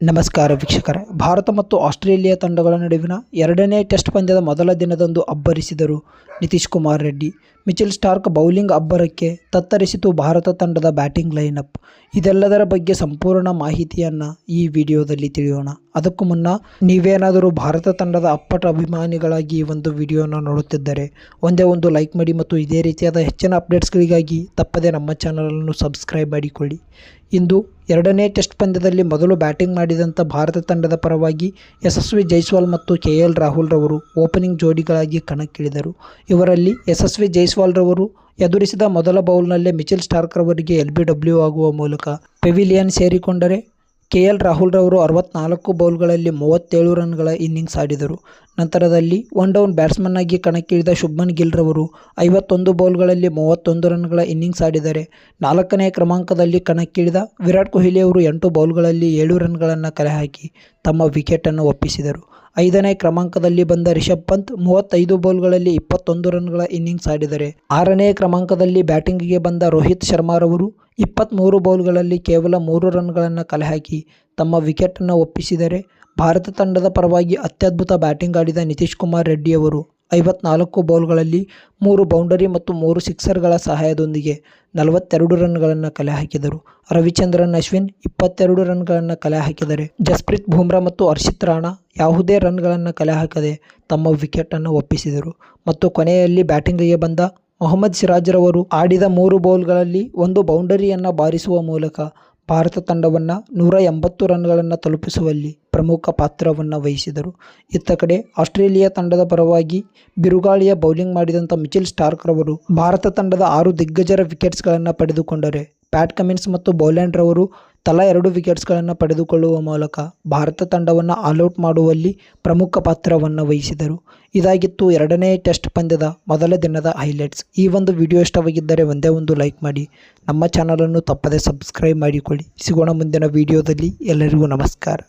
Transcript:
ನಮಸ್ಕಾರ ವೀಕ್ಷಕರೇ. ಭಾರತ ಮತ್ತು ಆಸ್ಟ್ರೇಲಿಯಾ ತಂಡಗಳ ನಡುವಿನ ಎರಡನೇ ಟೆಸ್ಟ್ ಪಂದ್ಯದ ಮೊದಲ ದಿನದಂದು ಅಬ್ಬರಿಸಿದರು Nitish Kumar Reddy. Mitchell Starc bowling ಅಬ್ಬರಕ್ಕೆ ತತ್ತರಿಸಿತು ಭಾರತ ತಂಡದ ಬ್ಯಾಟಿಂಗ್ ಲೈನಪ್. ಇದೆಲ್ಲದರ ಬಗ್ಗೆ ಸಂಪೂರ್ಣ ಮಾಹಿತಿಯನ್ನು ಈ ವಿಡಿಯೋದಲ್ಲಿ ತಿಳಿಯೋಣ. ಅದಕ್ಕೂ ಮುನ್ನ ನೀವೇನಾದರೂ ಭಾರತ ತಂಡದ ಅಪ್ಪಟ ಅಭಿಮಾನಿಗಳಾಗಿ ಈ ಒಂದು ವಿಡಿಯೋನ ನೋಡುತ್ತಿದ್ದರೆ ಒಂದೇ ಒಂದು ಲೈಕ್ ಮಾಡಿ ಮತ್ತು ಇದೇ ರೀತಿಯಾದ ಹೆಚ್ಚಿನ ಅಪ್ಡೇಟ್ಸ್ಗಳಿಗಾಗಿ ತಪ್ಪದೇ ನಮ್ಮ ಚಾನಲನ್ನು ಸಬ್ಸ್ಕ್ರೈಬ್ ಮಾಡಿಕೊಳ್ಳಿ. ಇಂದು ಎರಡನೇ ಟೆಸ್ಟ್ ಪಂದ್ಯದಲ್ಲಿ ಮೊದಲು ಬ್ಯಾಟಿಂಗ್ ಮಾಡಿದಂಥ ಭಾರತ ತಂಡದ ಪರವಾಗಿ ಯಶಸ್ವಿ ಜೈಸ್ವಾಲ್ ಮತ್ತು ಕೆ ಎಲ್ ರಾಹುಲ್ ರವರು ಓಪನಿಂಗ್ ಜೋಡಿಗಳಾಗಿ ಕಣಕ್ಕಿಳಿದರು. ಇವರಲ್ಲಿ ಯಶಸ್ವಿ ಜೈಸ್ವಾಲ್ ರವರು ಎದುರಿಸಿದ ಮೊದಲ ಬೌಲ್ನಲ್ಲೇ ಮಿಚೆಲ್ ಸ್ಟಾರ್ಕ್ ರವರಿಗೆ ಎಲ್ ಬಿ ಡಬ್ಲ್ಯೂ ಆಗುವ ಮೂಲಕ ಪೆವಿಲಿಯನ್ ಸೇರಿಕೊಂಡರೆ ಕೆ ಎಲ್ ರಾಹುಲ್ ರವರು ಅರವತ್ನಾಲ್ಕು ಬೌಲ್ಗಳಲ್ಲಿ ಮೂವತ್ತೇಳು ರನ್ಗಳ ಇನ್ನಿಂಗ್ಸ್ ಆಡಿದರು. ನಂತರದಲ್ಲಿ ಒನ್ ಡೌನ್ ಬ್ಯಾಟ್ಸ್ಮನ್ ಆಗಿ ಕಣಕ್ಕಿಳಿದ ಶುಭ್ಮನ್ ಗಿಲ್ ರವರು ಐವತ್ತೊಂದು ಬೌಲ್ಗಳಲ್ಲಿ ಮೂವತ್ತೊಂದು ರನ್ಗಳ ಇನ್ನಿಂಗ್ಸ್ ಆಡಿದರೆ ನಾಲ್ಕನೇ ಕ್ರಮಾಂಕದಲ್ಲಿ ಕಣಕ್ಕಿಳಿದ ವಿರಾಟ್ ಕೊಹ್ಲಿ ಅವರು ಎಂಟು ಬೌಲ್ಗಳಲ್ಲಿ ಏಳು ರನ್ಗಳನ್ನು ಕಲೆ ಹಾಕಿ ತಮ್ಮ ವಿಕೆಟನ್ನು ಒಪ್ಪಿಸಿದರು. ಐದನೇ ಕ್ರಮಾಂಕದಲ್ಲಿ ಬಂದ ರಿಷಬ್ ಪಂತ್ ಮೂವತ್ತೈದು ಬೌಲ್ಗಳಲ್ಲಿ ಇಪ್ಪತ್ತೊಂದು ರನ್ಗಳ ಇನ್ನಿಂಗ್ಸ್ ಆಡಿದರೆ. ಆರನೇ ಕ್ರಮಾಂಕದಲ್ಲಿ ಬ್ಯಾಟಿಂಗ್ಗೆ ಬಂದ ರೋಹಿತ್ ಶರ್ಮಾರವರು ಇಪ್ಪತ್ತ್ಮೂರು ಬೌಲ್ಗಳಲ್ಲಿ ಕೇವಲ ಮೂರು ರನ್ಗಳನ್ನು ಕಲೆಹಾಕಿ ತಮ್ಮ ವಿಕೆಟನ್ನು ಒಪ್ಪಿಸಿದರೆ ಭಾರತ ತಂಡದ ಪರವಾಗಿ ಅತ್ಯದ್ಭುತ ಬ್ಯಾಟಿಂಗ್ ಆಡಿದ ನಿತೀಶ್ ಕುಮಾರ್ ರೆಡ್ಡಿಯವರು ಐವತ್ನಾಲ್ಕು ಬೌಲ್ಗಳಲ್ಲಿ ಮೂರು ಬೌಂಡರಿ ಮತ್ತು ಮೂರು ಸಿಕ್ಸರ್ಗಳ ಸಹಾಯದೊಂದಿಗೆ ನಲವತ್ತೆರಡು ರನ್ಗಳನ್ನು ಕಲೆ ಹಾಕಿದರು ರವಿಚಂದ್ರನ್, ಅಶ್ವಿನ್ ಇಪ್ಪತ್ತೆರಡು ರನ್ಗಳನ್ನು ಕಲೆ ಹಾಕಿದರೆ ಜಸ್ಪ್ರೀತ್ ಬೂಮ್ರಾ ಮತ್ತು ಹರ್ಷಿತ್ ರಾಣಾ ಯಾವುದೇ ರನ್ಗಳನ್ನು ಕಲೆ ಹಾಕದೆ ತಮ್ಮ ವಿಕೆಟನ್ನು ಒಪ್ಪಿಸಿದರು. ಮತ್ತು ಕೊನೆಯಲ್ಲಿ ಬ್ಯಾಟಿಂಗಿಗೆ ಬಂದ ಮೊಹಮ್ಮದ್ ಸಿರಾಜ್ರವರು ಆಡಿದ ಮೂರು ಬೌಲ್ಗಳಲ್ಲಿ ಒಂದು ಬೌಂಡರಿಯನ್ನು ಬಾರಿಸುವ ಮೂಲಕ ಭಾರತ ತಂಡವನ್ನು ನೂರ ಎಂಬತ್ತು ರನ್ಗಳನ್ನು ತಲುಪಿಸುವಲ್ಲಿ ಪ್ರಮುಖ ಪಾತ್ರವನ್ನು ವಹಿಸಿದರು. ಇತ್ತ ಕಡೆ ಆಸ್ಟ್ರೇಲಿಯಾ ತಂಡದ ಪರವಾಗಿ ಬಿರುಗಾಳಿಯ ಬೌಲಿಂಗ್ ಮಾಡಿದಂಥ ಮಿಚಿಲ್ ಸ್ಟಾರ್ಕ್ ರವರು ಭಾರತ ತಂಡದ ಆರು ದಿಗ್ಗಜರ ವಿಕೆಟ್ಸ್ಗಳನ್ನು ಪಡೆದುಕೊಂಡರೆ, ಪ್ಯಾಟ್ ಕಮಿನ್ಸ್ ಮತ್ತು ಬೌಲ್ಯಾಂಡ್ ರವರು ತಲಾ ಎರಡು ವಿಕೆಟ್ಸ್ಗಳನ್ನು ಪಡೆದುಕೊಳ್ಳುವ ಮೂಲಕ ಭಾರತ ತಂಡವನ್ನು ಆಲ್ಔಟ್ ಮಾಡುವಲ್ಲಿ ಪ್ರಮುಖ ಪಾತ್ರವನ್ನು ವಹಿಸಿದರು. ಇದಾಗಿತ್ತು ಎರಡನೇ ಟೆಸ್ಟ್ ಪಂದ್ಯದ ಮೊದಲ ದಿನದ ಹೈಲೈಟ್ಸ್. ಈ ಒಂದು ವಿಡಿಯೋ ಇಷ್ಟವಾಗಿದ್ದರೆ ಒಂದೇ ಒಂದು ಲೈಕ್ ಮಾಡಿ. ನಮ್ಮ ಚಾನಲನ್ನು ತಪ್ಪದೇ ಸಬ್ಸ್ಕ್ರೈಬ್ ಮಾಡಿಕೊಳ್ಳಿ. ಸಿಗೋಣ ಮುಂದಿನ ವಿಡಿಯೋದಲ್ಲಿ. ಎಲ್ಲರಿಗೂ ನಮಸ್ಕಾರ.